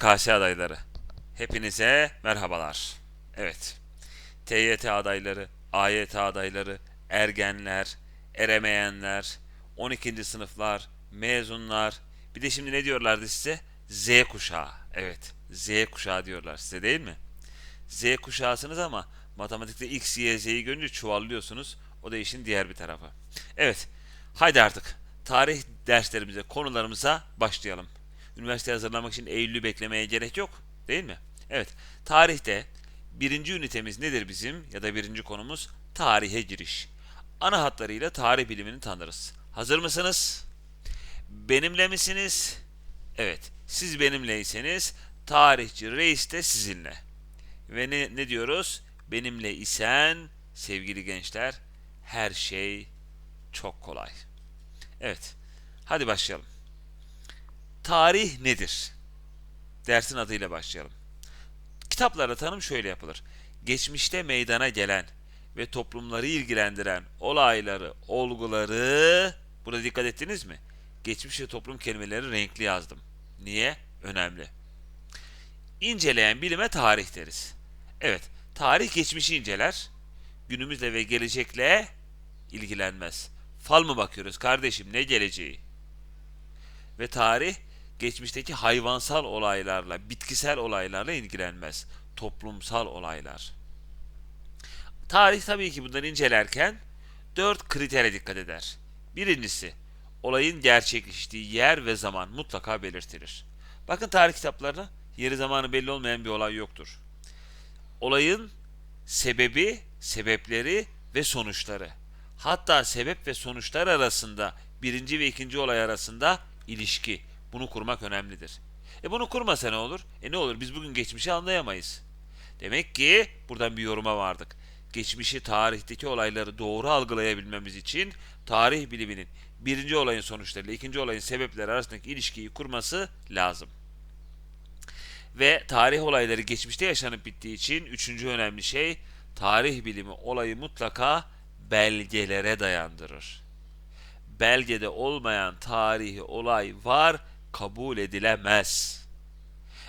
YKS adayları. Hepinize merhabalar. Evet. TYT adayları, AYT adayları, ergenler, eremeyenler, 12. sınıflar, mezunlar. Bir de şimdi ne diyorlardı size? Z kuşağı. Evet. Z kuşağı diyorlar size değil mi? Z kuşağısınız ama matematikte X, Y, Z'yi görünce çuvallıyorsunuz. O da işin diğer bir tarafı. Evet. Haydi artık tarih derslerimize, konularımıza başlayalım. Üniversite hazırlamak için Eylül'ü beklemeye gerek yok. Değil mi? Evet. Tarihte birinci ünitemiz nedir bizim ya da birinci konumuz? Tarihe giriş. Ana hatlarıyla tarih bilimini tanırız. Hazır mısınız? Benimle misiniz? Evet. Siz benimleyseniz tarihçi reis de sizinle. Ve ne, ne diyoruz? Benimle isen sevgili gençler her şey çok kolay. Evet. Hadi başlayalım. Tarih nedir? Dersin adıyla başlayalım. Kitaplarda tanım şöyle yapılır. Geçmişte meydana gelen ve toplumları ilgilendiren olayları, olguları burada dikkat ettiniz mi? Geçmiş ve toplum kelimeleri renkli yazdım. Niye? Önemli. İnceleyen bilime tarih deriz. Evet, tarih geçmişi inceler, günümüzle ve gelecekle ilgilenmez. Fal mı bakıyoruz kardeşim ne geleceği? Ve tarih geçmişteki hayvansal olaylarla, bitkisel olaylarla ilgilenmez. Toplumsal olaylar. Tarih tabii ki bunları incelerken dört kritere dikkat eder. Birincisi, olayın gerçekleştiği yer ve zaman mutlaka belirtilir. Bakın tarih kitaplarına yeri zamanı belli olmayan bir olay yoktur. Olayın sebebi, sebepleri ve sonuçları. Hatta sebep ve sonuçlar arasında birinci ve ikinci olay arasında ilişki. Bunu kurmak önemlidir. E bunu kurmasa ne olur? E ne olur? Biz bugün geçmişi anlayamayız. Demek ki buradan bir yoruma vardık. Geçmişi, tarihteki olayları doğru algılayabilmemiz için tarih biliminin birinci olayın sonuçlarıyla ikinci olayın sebepleri arasındaki ilişkiyi kurması lazım. Ve tarih olayları geçmişte yaşanıp bittiği için üçüncü önemli şey tarih bilimi olayı mutlaka belgelere dayandırır. Belgede olmayan tarihi olay var kabul edilemez.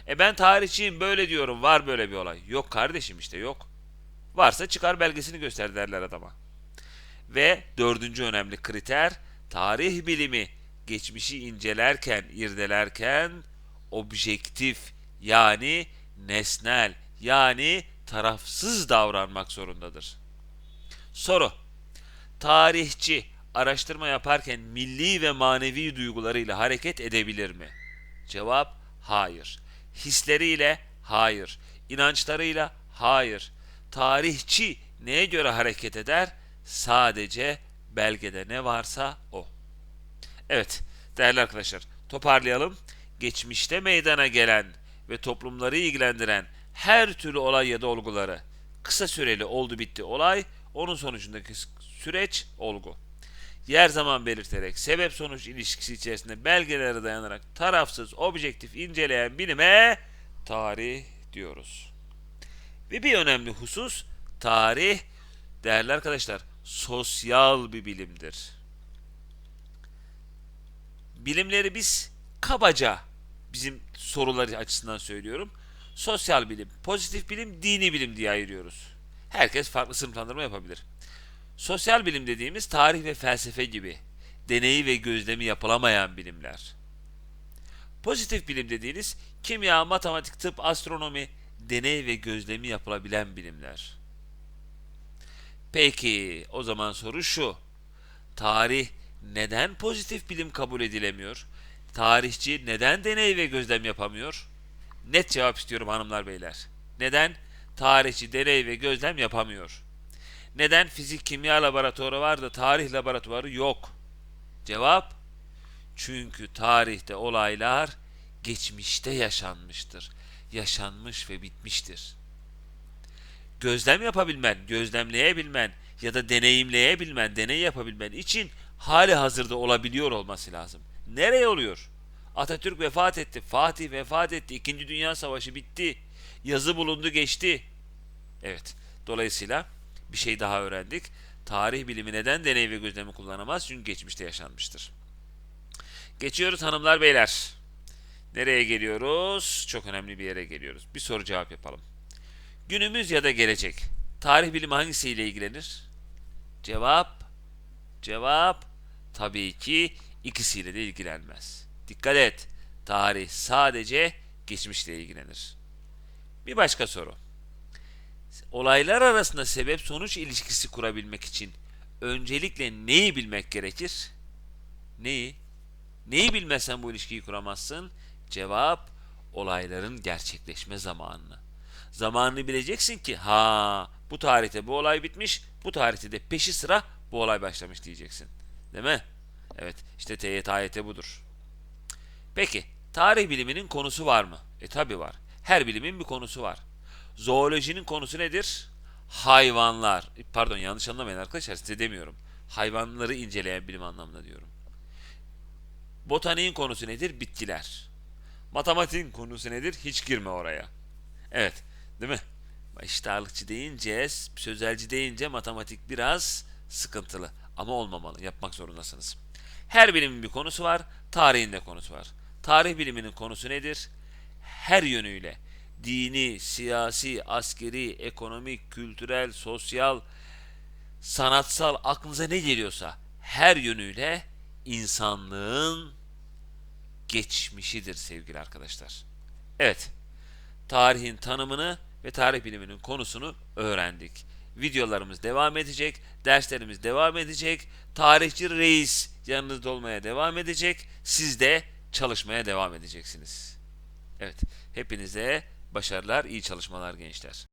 E ben tarihçiyim böyle diyorum var böyle bir olay. Yok kardeşim işte yok. Varsa çıkar belgesini göster derler adama. Ve dördüncü önemli kriter tarih bilimi geçmişi incelerken, irdelerken objektif yani nesnel yani tarafsız davranmak zorundadır. Soru. Tarihçi araştırma yaparken milli ve manevi duygularıyla hareket edebilir mi? Cevap hayır. Hisleriyle hayır. İnançlarıyla hayır. Tarihçi neye göre hareket eder? Sadece belgede ne varsa o. Evet değerli arkadaşlar toparlayalım. Geçmişte meydana gelen ve toplumları ilgilendiren her türlü olay ya da olguları kısa süreli oldu bitti olay onun sonucundaki süreç olgu. Yer zaman belirterek sebep sonuç ilişkisi içerisinde belgelere dayanarak tarafsız objektif inceleyen bilime tarih diyoruz. Ve bir önemli husus tarih değerli arkadaşlar sosyal bir bilimdir. Bilimleri biz kabaca bizim soruları açısından söylüyorum. Sosyal bilim, pozitif bilim, dini bilim diye ayırıyoruz. Herkes farklı sınıflandırma yapabilir. Sosyal bilim dediğimiz tarih ve felsefe gibi deneyi ve gözlemi yapılamayan bilimler. Pozitif bilim dediğiniz kimya, matematik, tıp, astronomi, deney ve gözlemi yapılabilen bilimler. Peki o zaman soru şu. Tarih neden pozitif bilim kabul edilemiyor? Tarihçi neden deney ve gözlem yapamıyor? Net cevap istiyorum hanımlar beyler. Neden? Tarihçi deney ve gözlem yapamıyor. Neden fizik kimya laboratuvarı var da tarih laboratuvarı yok? Cevap çünkü tarihte olaylar geçmişte yaşanmıştır. Yaşanmış ve bitmiştir. Gözlem yapabilmen, gözlemleyebilmen ya da deneyimleyebilmen, deney yapabilmen için hali hazırda olabiliyor olması lazım. Nereye oluyor? Atatürk vefat etti, Fatih vefat etti, İkinci Dünya Savaşı bitti, yazı bulundu geçti. Evet, dolayısıyla bir şey daha öğrendik. Tarih bilimi neden deney ve gözlemi kullanamaz? Çünkü geçmişte yaşanmıştır. Geçiyoruz hanımlar beyler. Nereye geliyoruz? Çok önemli bir yere geliyoruz. Bir soru cevap yapalım. Günümüz ya da gelecek. Tarih bilimi hangisiyle ilgilenir? Cevap. Cevap. Tabii ki ikisiyle de ilgilenmez. Dikkat et. Tarih sadece geçmişle ilgilenir. Bir başka soru. Olaylar arasında sebep sonuç ilişkisi kurabilmek için öncelikle neyi bilmek gerekir? Neyi? Neyi bilmezsen bu ilişkiyi kuramazsın? Cevap olayların gerçekleşme zamanını. Zamanını bileceksin ki ha bu tarihte bu olay bitmiş, bu tarihte de peşi sıra bu olay başlamış diyeceksin. Değil mi? Evet işte TYT AYT budur. Peki tarih biliminin konusu var mı? E tabi var. Her bilimin bir konusu var. Zoolojinin konusu nedir? Hayvanlar. Pardon yanlış anlamayın arkadaşlar size demiyorum. Hayvanları inceleyen bilim anlamında diyorum. Botaniğin konusu nedir? Bitkiler. Matematiğin konusu nedir? Hiç girme oraya. Evet, değil mi? İştahlıkçı deyince, sözelci deyince matematik biraz sıkıntılı. Ama olmamalı, yapmak zorundasınız. Her bilimin bir konusu var, tarihin de konusu var. Tarih biliminin konusu nedir? Her yönüyle dini, siyasi, askeri, ekonomik, kültürel, sosyal, sanatsal aklınıza ne geliyorsa her yönüyle insanlığın geçmişidir sevgili arkadaşlar. Evet, tarihin tanımını ve tarih biliminin konusunu öğrendik. Videolarımız devam edecek, derslerimiz devam edecek, tarihçi reis yanınızda olmaya devam edecek, siz de çalışmaya devam edeceksiniz. Evet, hepinize başarılar, iyi çalışmalar gençler.